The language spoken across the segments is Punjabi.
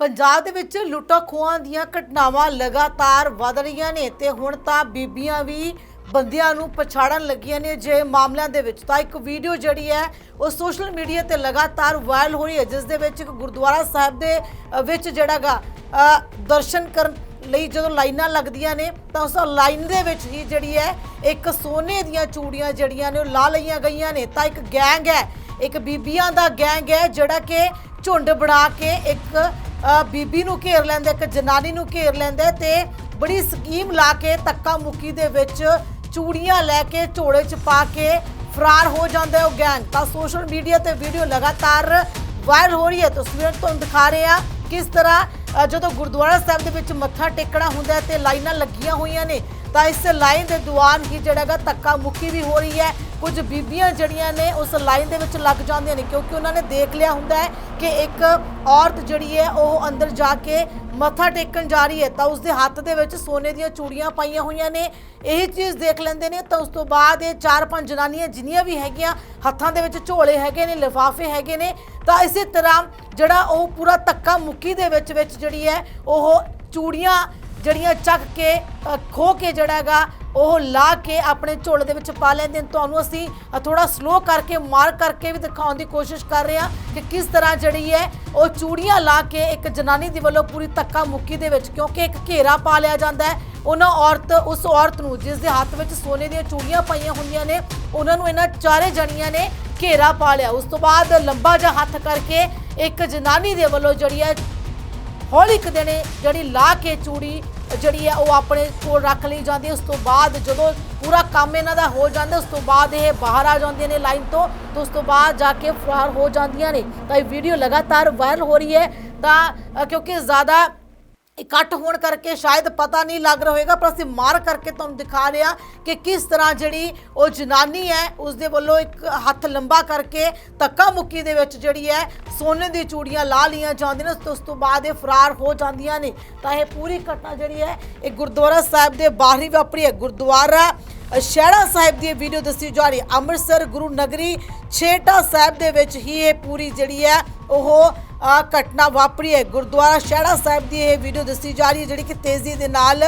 ਪੰਜਾਬ ਦੇ ਵਿੱਚ ਲੁੱਟਾਂ ਖੋਹਾਂ ਦੀਆਂ ਘਟਨਾਵਾਂ ਲਗਾਤਾਰ ਵਧ ਰਹੀਆਂ ਨੇ ਤੇ ਹੁਣ ਤਾਂ ਬੀਬੀਆਂ ਵੀ ਬੰਦਿਆਂ ਨੂੰ ਪਛਾੜਨ ਲੱਗੀਆਂ ਨੇ ਜੇ ਮਾਮਲਿਆਂ ਦੇ ਵਿੱਚ। ਤਾਂ ਇੱਕ ਵੀਡੀਓ ਜਿਹੜੀ ਹੈ ਉਹ ਸੋਸ਼ਲ ਮੀਡੀਆ ਤੇ ਲਗਾਤਾਰ ਵਾਇਰਲ ਹੋ ਰਹੀ ਹੈ ਜਿਸ ਦੇ ਵਿੱਚ ਇੱਕ ਗੁਰਦੁਆਰਾ ਸਾਹਿਬ ਦੇ ਅ, ਵਿੱਚ ਜਿਹੜਾਗਾ ਦਰਸ਼ਨ ਕਰਨ ਲਈ ਜਦੋਂ ਲਾਈਨਾਂ ਲੱਗਦੀਆਂ ਨੇ ਤਾਂ ਉਸ ਲਾਈਨ ਦੇ ਵਿੱਚ ਹੀ ਜਿਹੜੀ ਹੈ ਇੱਕ ਸੋਨੇ ਦੀਆਂ ਚੂੜੀਆਂ ਜਿਹੜੀਆਂ ਨੇ ਉਹ ਲਾ ਲਈਆਂ ਗਈਆਂ ਨੇ। ਤਾਂ ਇੱਕ ਗੈਂਗ ਹੈ ਇੱਕ ਬੀਬੀਆਂ ਦਾ ਗੈਂਗ ਹੈ ਜਿਹੜਾ ਕਿ ਝੁੰਡ ਬਣਾ ਕੇ ਇੱਕ ਅ, ਬੀਬੀ ਨੂੰ ਘੇਰ ਲੈਂਦਾ ਇੱਕ ਜਨਾਨੀ ਨੂੰ ਘੇਰ ਲੈਂਦਾ ਤੇ ਬੜੀ ਸਕੀਮ ਲਾ ਕੇ ਤੱਕਾ ਮੁੱਕੀ ਦੇ ਵਿੱਚ ਚੂੜੀਆਂ ਲੈ ਕੇ ਝੋਲੇ 'ਚ ਪਾ ਕੇ ਫਰਾਰ ਹੋ ਜਾਂਦਾ ਹੈ ਉਹ ਗੈਂਗ। ਤਾਂ ਸੋਸ਼ਲ ਮੀਡੀਆ ਤੇ ਵੀਡੀਓ ਲਗਾਤਾਰ ਵਾਇਰਲ ਹੋ ਰਹੀ ਹੈ। ਤਸਵੀਰ ਤੁਹਾਨੂੰ ਦਿਖਾ ਰਹੇ ਆ ਕਿਸ ਤਰ੍ਹਾਂ ਅ, ਜਦੋਂ ਗੁਰਦੁਆਰਾ ਸਾਹਿਬ ਦੇ ਵਿੱਚ ਮੱਥਾ ਟੇਕਣਾ ਹੁੰਦਾ ਹੈ ਤੇ ਲਾਈਨਾਂ ਲੱਗੀਆਂ ਹੋਈਆਂ ਨੇ ਤਾਂ ਇਸ ਲਾਈਨ ਦੇ ਦੌਰਾਨ ਹੀ ਜਿਹੜਾ ਹੈਗਾ ਧੱਕਾ ਮੁੱਕੀ ਵੀ ਹੋ ਰਹੀ ਹੈ। ਕੁਝ ਬੀਬੀਆਂ ਜਿਹੜੀਆਂ ਨੇ ਉਸ ਲਾਈਨ ਦੇ ਵਿੱਚ ਲੱਗ ਜਾਂਦੀਆਂ ਨੇ ਕਿਉਂਕਿ ਉਹਨਾਂ ਨੇ ਦੇਖ ਲਿਆ ਹੁੰਦਾ ਹੈ ਕਿ ਇੱਕ ਔਰਤ ਜਿਹੜੀ ਹੈ ਉਹ ਅੰਦਰ ਜਾ ਕੇ ਮੱਥਾ ਟੇਕਣ ਜਾ ਰਹੀ ਹੈ। ਤਾਂ ਉਸ ਦੇ ਹੱਥ ਦੇ ਵਿੱਚ ਸੋਨੇ ਦੀਆਂ ਚੂੜੀਆਂ ਪਾਈਆਂ ਹੋਈਆਂ ਨੇ। ਇਹ ਚੀਜ਼ ਦੇਖ ਲੈਂਦੇ ਨੇ ਤਾਂ ਉਸ ਤੋਂ ਬਾਅਦ ਇਹ ਚਾਰ ਪੰਜ ਜਨਾਨੀਆਂ ਜਿੰਨੀਆਂ ਵੀ ਹੈਗੀਆਂ ਹੱਥਾਂ ਦੇ ਵਿੱਚ ਝੋਲੇ ਹੈਗੇ ਨੇ ਲਿਫਾਫੇ ਹੈਗੇ ਨੇ। ਤਾਂ ਇਸੇ ਤਰ੍ਹਾਂ ਜਿਹੜਾ ਉਹ ਪੂਰਾ ਧੱਕਾ ਮੁੱਕੀ ਦੇ ਵਿੱਚ ਵਿੱਚ ਜਿਹੜੀ ਹੈ ਉਹ ਚੂੜੀਆਂ ਜਿਹੜੀਆਂ ਚੱਕ ਕੇ ਅ, ਖੋ ਕੇ ਜਿਹੜਾ ਹੈਗਾ ਉਹ ਲਾ ਕੇ ਆਪਣੇ ਝੋਲੇ ਦੇ ਵਿੱਚ ਪਾ ਲੈਂਦੇ ਨੇ ਤੁਹਾਨੂੰ ਅਸੀਂ ਥੋੜਾ ਸਲੋ ਕਰਕੇ, ਮਾਰ ਕਰਕੇ ਵੀ ਦਿਖਾਉਣ ਦੀ ਕੋਸ਼ਿਸ਼ ਕਰ ਰਹੇ ਹਾਂ ਕਿ ਕਿਸ ਤਰ੍ਹਾਂ ਜਿਹੜੀ ਹੈ ਉਹ ਚੂੜੀਆਂ ਲਾ ਕੇ ਇੱਕ ਜਨਾਨੀ ਦੇ ਵੱਲੋਂ ਪੂਰੀ ਧੱਕਾ ਮੁੱਕੀ ਦੇ ਵਿੱਚ, ਕਿਉਂਕਿ ਇੱਕ ਘੇਰਾ ਪਾ ਲਿਆ ਜਾਂਦਾ ਹੈ। ਉਹਨਾਂ ਔਰਤ, ਉਸ ਔਰਤ ਨੂੰ ਜਿਸ ਦੇ ਹੱਥ ਵਿੱਚ ਸੋਨੇ ਦੀਆਂ ਚੂੜੀਆਂ ਪਾਈਆਂ ਹੁੰਦੀਆਂ ਨੇ, ਉਹਨਾਂ ਨੂੰ ਇਹਨਾਂ ਚਾਰੇ ਜਣੀਆਂ ਨੇ ਘੇਰਾ ਪਾ ਲਿਆ। ਉਸ ਤੋਂ ਬਾਅਦ ਲੰਬਾ ਜਿਹਾ ਹੱਥ ਕਰਕੇ ਇੱਕ ਜਨਾਨੀ ਦੇ ਵੱਲੋਂ ਜਿਹੜੀ ਹੈ, ਹੌਲੀ ਕੁ ਦੇਣੇ ਜਿਹੜੀ ਲਾ ਕੇ ਚੂੜੀ ਜਿਹੜੀ ਹੈ ਉਹ ਆਪਣੇ ਕੋਲ ਰੱਖ ਲਈ ਜਾਂਦੀ ਹੈ। ਉਸ ਤੋਂ ਬਾਅਦ ਜਦੋਂ ਪੂਰਾ ਕੰਮ ਇਹਨਾਂ ਦਾ ਹੋ ਜਾਂਦਾ ਉਸ ਤੋਂ ਬਾਅਦ ਇਹ ਬਾਹਰ ਆ ਜਾਂਦੀਆਂ ਨੇ ਲਾਈਨ ਤੋਂ, ਤੇ ਉਸ ਤੋਂ ਬਾਅਦ ਜਾ ਕੇ ਫਰਾਰ ਹੋ ਜਾਂਦੀਆਂ ਨੇ। ਤਾਂ ਇਹ ਵੀਡੀਓ ਲਗਾਤਾਰ ਵਾਇਰਲ ਹੋ ਰਹੀ ਹੈ। ਤਾਂ ਕਿਉਂਕਿ ਜ਼ਿਆਦਾ ਇਕੱਠ ਹੋਣ ਕਰਕੇ ਸ਼ਾਇਦ ਪਤਾ ਨਹੀਂ ਲੱਗ ਰਿਹਾ ਹੋਵੇਗਾ, ਪਰ ਅਸੀਂ ਮਾਰ ਕਰਕੇ ਤੁਹਾਨੂੰ ਦਿਖਾ ਰਿਹਾ ਕਿ ਕਿਸ ਤਰ੍ਹਾਂ ਜਿਹੜੀ ਉਹ ਜਨਾਨੀ ਹੈ ਉਸ ਦੇ ਵੱਲੋਂ ਇੱਕ ਹੱਥ ਲੰਬਾ ਕਰਕੇ ਧੱਕਾ ਮੁੱਕੀ ਦੇ ਵਿੱਚ ਜਿਹੜੀ ਹੈ, ਸੋਨੇ ਦੀ ਚੂੜੀਆਂ ਲਾ ਲੀਆਂ ਜਾਂਦੀਆਂ ਨੇ, ਤੇ ਉਸ ਤੋਂ ਬਾਅਦ ਇਹ ਫਰਾਰ ਹੋ ਜਾਂਦੀਆਂ ਨੇ। ਤਾਂ ਇਹ ਪੂਰੀ ਘਟਨਾ ਜਿਹੜੀ ਹੈ, ਇਹ ਗੁਰਦੁਆਰਾ ਸਾਹਿਬ ਦੇ ਬਾਹਰ ਹੀ ਵਾਪਰੀ ਹੈ, ਗੁਰਦੁਆਰਾ ਸ਼ਹਿੜਾ ਸਾਹਿਬ ਦੀ ਇਹ ਵੀਡੀਓ ਦੱਸੀ ਜਾ ਰਹੀ ਹੈ। ਅੰਮ੍ਰਿਤਸਰ ਗੁਰੂ ਨਗਰੀ ਛੇਟਾ ਸਾਹਿਬ ਦੇ ਵਿੱਚ ਹੀ ਇਹ ਪੂਰੀ ਜਿਹੜੀ ਹੈ, ਉਹ ਘਟਨਾ ਵਾਪਰੀ ਹੈ। ਗੁਰਦੁਆਰਾ ਸ਼ਹਿਰਾ ਸਾਹਿਬ ਦੀ ਇਹ ਵੀਡੀਓ ਦੱਸੀ ਜਾ ਰਹੀ ਹੈ, ਜਿਹੜੀ ਕਿ ਤੇਜ਼ੀ ਦੇ ਨਾਲ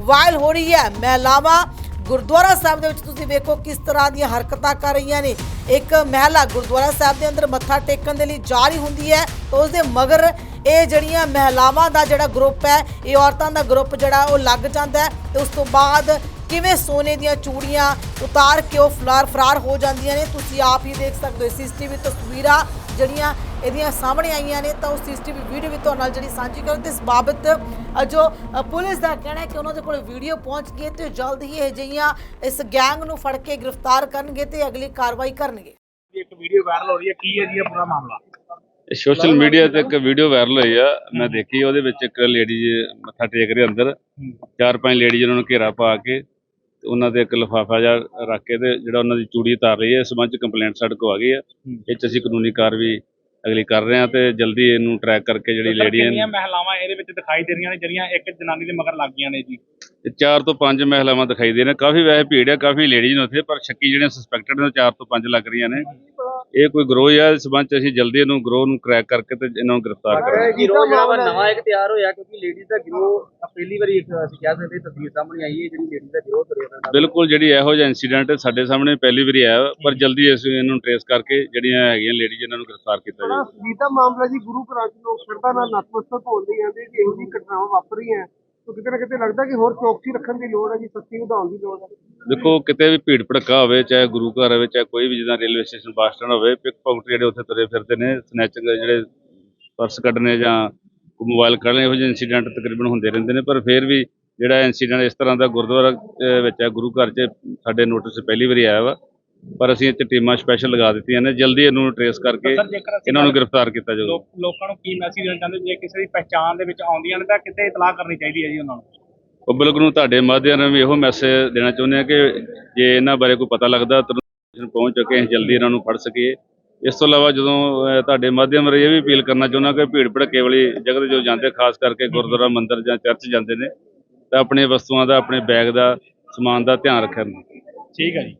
ਵਾਇਰਲ ਹੋ ਰਹੀ ਹੈ। ਮਹਿਲਾਵਾਂ, ਗੁਰਦੁਆਰਾ ਸਾਹਿਬ ਦੇ ਵਿੱਚ ਤੁਸੀਂ ਵੇਖੋ ਕਿਸ ਤਰ੍ਹਾਂ ਦੀਆਂ ਹਰਕਤਾਂ ਕਰ ਰਹੀਆਂ ਨੇ। ਇੱਕ ਮਹਿਲਾ ਗੁਰਦੁਆਰਾ ਸਾਹਿਬ ਦੇ ਅੰਦਰ ਮੱਥਾ ਟੇਕਣ ਦੇ ਲਈ ਜਾ ਰਹੀ ਹੁੰਦੀ ਹੈ ਉਸ ਦੇ ਮਗਰ ਇਹ ਜਿਹੜੀਆਂ ਮਹਿਲਾਵਾਂ ਦਾ ਜਿਹੜਾ ਗਰੁੱਪ ਹੈ, ਇਹ ਔਰਤਾਂ ਦਾ ਗਰੁੱਪ ਜਿਹੜਾ ਉਹ ਲੱਗ ਜਾਂਦਾ ਹੈ, ਤੇ ਉਸ ਤੋਂ ਬਾਅਦ ਕਿਵੇਂ ਸੋਨੇ ਦੀਆਂ ਚੂੜੀਆਂ ਉਤਾਰ ਕੇ ਉਹ ਫਲਾਰ ਫਰਾਰ ਹੋ ਜਾਂਦੀਆਂ ਨੇ ਤੁਸੀਂ ਆਪ ਹੀ ਦੇਖ ਸਕਦੇ ਹੋ। ਸੀਸੀਟੀਵੀ ਤਸਵੀਰਾਂ ਜਿਹੜੀਆਂ ਇਹਦੀਆਂ ਸਾਹਮਣੇ ਆਈਆਂ ਨੇ ਤਾਂ ਉਹ ਸੀਸੀਟੀਵੀ ਵੀਡੀਓ ਵੀ ਤੁਹਾਡੇ ਨਾਲ ਜਿਹੜੀ ਸਾਂਝੀ ਕਰਨ ਤੇ ਇਸ ਬਾਬਤ ਜੋ ਪੁਲਿਸ ਦਾ ਕਹਿਣਾ ਹੈ ਕਿ ਉਹਨਾਂ ਦੇ ਕੋਲ ਵੀਡੀਓ ਪਹੁੰਚ ਗਈ ਹੈ ਤੇ ਜਲਦ ਹੀ ਇਹ ਜਿਹੀਆਂ ਇਸ ਗੈਂਗ ਨੂੰ ਫੜ ਕੇ ਗ੍ਰਿਫਤਾਰ ਕਰਨਗੇ ਤੇ ਅਗਲੀ ਕਾਰਵਾਈ ਕਰਨਗੇ। ਇੱਕ ਵੀਡੀਓ ਵਾਇਰਲ ਹੋ ਰਹੀ ਹੈ ਕੀ ਹੈ ਜੀ ਇਹ ਪੂਰਾ ਮਾਮਲਾ? ਸੋਸ਼ਲ ਮੀਡੀਆ ਤੇ ਇੱਕ ਵੀਡੀਓ ਵਾਇਰਲ ਹੋਈ ਆ ਮੈਂ ਦੇਖੀ ਉਹਦੇ ਵਿੱਚ ਇੱਕ ਲੇਡੀ ਮੱਥਾ ਟੇਕ ਰਹੀ ਅੰਦਰ ਚਾਰ ਪੰਜ ਲੇਡੀ ਉਹਨਾਂ ਨੂੰ ਘੇਰਾ ਪਾ ਕੇ ਉਹਨਾਂ ਦੇ ਇੱਕ ਲਿਫਾਫਾ ਜਿਹਾ ਰੱਖ ਕੇ ਤੇ ਜਿਹੜਾ ਉਹਨਾਂ ਦੀ ਚੂੜੀ ਉਤਾਰ ਰਹੀ ਹੈ ਇਸ ਸੰਬੰਧ ਚ ਕੰਪਲੇਂਟ ਸਾਡੇ ਕੋਲ ਆ ਗਈ ਆ ਇਹ ਚ ਅਸੀਂ ਕਾਨੂੰਨੀ ਕਾਰਵਾਈ ਅਗਲੀ ਕਰ ਰਹੇ ਹਾਂ ਤੇ ਜਲਦੀ ਇਹਨੂੰ ਟਰੈਕ ਕਰਕੇ ਜਿਹੜੀ ਲੇਡੀ ਕਿੰਨੀਆਂ ਮਹਿਲਾਵਾਂ ਇਹਦੇ ਵਿੱਚ ਦਿਖਾਈ ਦੇ ਰਹੀਆਂ ਨੇ ਜਿਹੜੀਆਂ ਇੱਕ ਜਨਾਨੀ ਦੇ ਮਗਰ ਲੱਗ ਗਈਆਂ ਨੇ ਜੀ? ਤੇ ਚਾਰ ਤੋਂ ਪੰਜ ਮਹਿਲਾਵਾਂ ਦਿਖਾਈ ਦੇ ਨੇ। ਕਾਫੀ ਵੈਸੇ ਭੀੜ ਹੈ ਕਾਫੀ ਲੇਡੀਜ਼ ਨੇ ਉੱਥੇ ਪਰ ਸ਼ੱਕੀ ਜਿਹੜੇ ਸਸਪੈਕਟਡ ਨੇ ਚਾਰ ਤੋਂ ਪੰਜ ਲੱਗ ਰਹੀਆਂ ਨੇ। ਇਹ ਕੋਈ ਗਰੋਹ ਹੈ ਇਸ ਸੰਬੰਧ ਚ ਅਸੀਂ ਜਲਦੀ ਇਹਨੂੰ ਗਰੋਹ ਨੂੰ ਕਰੈਕ ਕਰਕੇ ਤੇ ਇਹਨਾਂ ਨੂੰ ਗ੍ਰਿਫਤਾਰ ਕਰਾਂਗੇ। ਗਿਰੋਹ ਜਿਹੜਾ ਵਾ ਨਵਾਂ ਇੱਕ ਤਿਆਰ ਹੋਇਆ ਕਿਉਂਕਿ ਲੇਡੀਜ਼ ਦਾ ਗਿਰੋਹ ਪਹਿਲੀ ਵਾਰੀ ਇੱਕ ਅਸੀਂ ਕਹਿ ਸਕਦੇ ਹਾਂ ਤਸਵੀਰ ਸਾਹਮਣੇ ਆਈ ਹੈ ਜਿਹੜੀ ਲੇਡੀਜ਼ ਦਾ ਗਿਰੋਹ ਤੁਰਿਆ ਫਿਰਦਾ ਬਿਲਕੁਲ ਜਿਹੜੀ ਇਹੋ ਜਿਹਾ ਇਨਸੀਡੈਂਟ ਸਾਡੇ ਸਾਹਮਣੇ ਪਹਿਲੀ ਵਾਰੀ ਆਇਆ ਪਰ ਜਲਦੀ ਅਸੀਂ ਇਹਨੂੰ ਟਰੇਸ ਕਰਕੇ ਜਿਹੜੀਆਂ ਹੈਗੀਆਂ ਲੇਡੀਜ਼ ਇਹਨਾਂ ਨੂੰ ਗ੍ਰਿਫਤਾਰ ਕੀਤਾ ਜਾਵੇ। ਸੰਗੀਤ ਦਾ ਮਾਮਲਾ ਜੀ ਗੁਰੂ ਘਰਾਂ ਚ ਲੋਕ ਸ਼ਰਧਾ ਨਾਲ ਨਤਮਸਤਕ ਹੋਣ ਲਈ ਆਉਂਦੇ ਕਿ ਇਹੋ ਜਿਹੀ ਘਟਨਾਵਾਂ ਵਾਪਰ ਰਹੀਆਂ ਤਾਂ ਕਿਤੇ ਨਾ ਕਿਤੇ ਲੱਗਦਾ ਕਿ ਹੋਰ ਚੌਕਸੀ ਰੱਖਣ ਦੀ ਲੋੜ ਹੈ ਜੀ ਸਖਤੀ ਵਧਾਉਣ ਦੀ ਲੋੜ ਹੈ। ਦੇਖੋ ਕਿਤੇ ਵੀ ਭੀੜ ਭੜਕਾ ਹੋਵੇ ਚਾਹੇ ਗੁਰੂ ਘਰ ਹੋਵੇ ਚਾਹੇ ਕੋਈ ਵੀ ਜਿੱਦਾਂ ਰੇਲਵੇ ਸਟੇਸ਼ਨ ਬੱਸ ਸਟੈਂਡ ਹੋਵੇ ਪਿਕ ਪੌਕਟ ਜਿਹੜੇ ਉੱਥੇ ਤੁਰੇ ਫਿਰਦੇ ਨੇ ਸਨੈਚਿੰਗ ਜਿਹੜੇ ਪਰਸ ਕੱਢਣੇ ਜਾਂ ਮੋਬਾਈਲ ਕੱਢਣੇ ਇਹੋ ਜਿਹੇ ਇਨਸੀਡੈਂਟ ਤਕਰੀਬਨ ਹੁੰਦੇ ਰਹਿੰਦੇ ਨੇ ਪਰ ਫਿਰ ਵੀ ਜਿਹੜਾ ਇਨਸੀਡੈਂਟ ਇਸ ਤਰ੍ਹਾਂ ਦਾ ਗੁਰਦੁਆਰਾ ਵਿੱਚ ਹੈ ਗੁਰੂ ਘਰ 'ਚ ਸਾਡੇ ਨੋਟਿਸ ਪਹਿਲੀ ਵਾਰੀ ਆਇਆ ਵਾ ਪਰ ਅਸੀਂ ਇੱਥੇ ਟੀਮਾਂ ਸਪੈਸ਼ਲ ਲਗਾ ਦਿੱਤੀਆਂ ਨੇ ਜਲਦੀ ਇਹਨੂੰ ਟਰੇਸ ਕਰਕੇ ਇਹਨਾਂ ਨੂੰ ਗ੍ਰਿਫਤਾਰ ਕੀਤਾ ਜਾਊਗਾ। ਲੋਕ- ਨੂੰ ਕੀ ਮੈਸੇਜ ਦੇਣਾ ਚਾਹੁੰਦੇ ਜੇ ਕਿਸੇ ਦੀ ਪਹਿਚਾਣ ਦੇ ਵਿੱਚ ਆਉਂਦੀਆਂ ਨੇ ਤਾਂ ਕਿਤੇ ਇਤਲਾਹ ਕਰਨੀ ਚਾਹੀਦੀ ਹੈ ਜੀ ਉਹਨਾਂ ਨੂੰ? ਪਬਲਿਕ ਨੂੰ ਤੁਹਾਡੇ ਮਾਧਿਅਮ ਰਾਹੀਂ ਵੀ ਇਹੋ ਮੈਸੇਜ ਦੇਣਾ ਚਾਹੁੰਦੇ ਆ ਕਿ ਜੇ ਇਹਨਾਂ ਬਾਰੇ ਕੋਈ ਪਤਾ ਲੱਗਦਾ ਤੁਰੰਤ ਪਹੁੰਚ ਕੇ ਅਸੀਂ ਜਲਦੀ ਇਹਨਾਂ ਨੂੰ ਫੜ ਸਕੀਏ। ਇਸ ਤੋਂ ਇਲਾਵਾ ਜਦੋਂ ਤੁਹਾਡੇ ਮਾਧਿਅਮ ਰਾਹੀਂ ਇਹ ਵੀ ਅਪੀਲ ਕਰਨਾ ਚਾਹੁੰਦਾ ਕਿ ਭੀੜ ਭੜਕੇ ਵਾਲੀ ਜਗ੍ਹਾ ਤੇ ਜੋ ਜਾਂਦੇ, ਖਾਸ ਕਰਕੇ ਗੁਰਦੁਆਰਾ ਮੰਦਿਰ ਜਾਂ ਚਰਚ ਜਾਂਦੇ ਨੇ, ਤਾਂ ਆਪਣੇ ਵਸਤੂਆਂ ਦਾ, ਆਪਣੇ ਬੈਗ ਦਾ, ਸਮਾਨ ਦਾ ਧਿਆਨ ਰੱਖਣ। ਠੀਕ ਹੈ ਜੀ।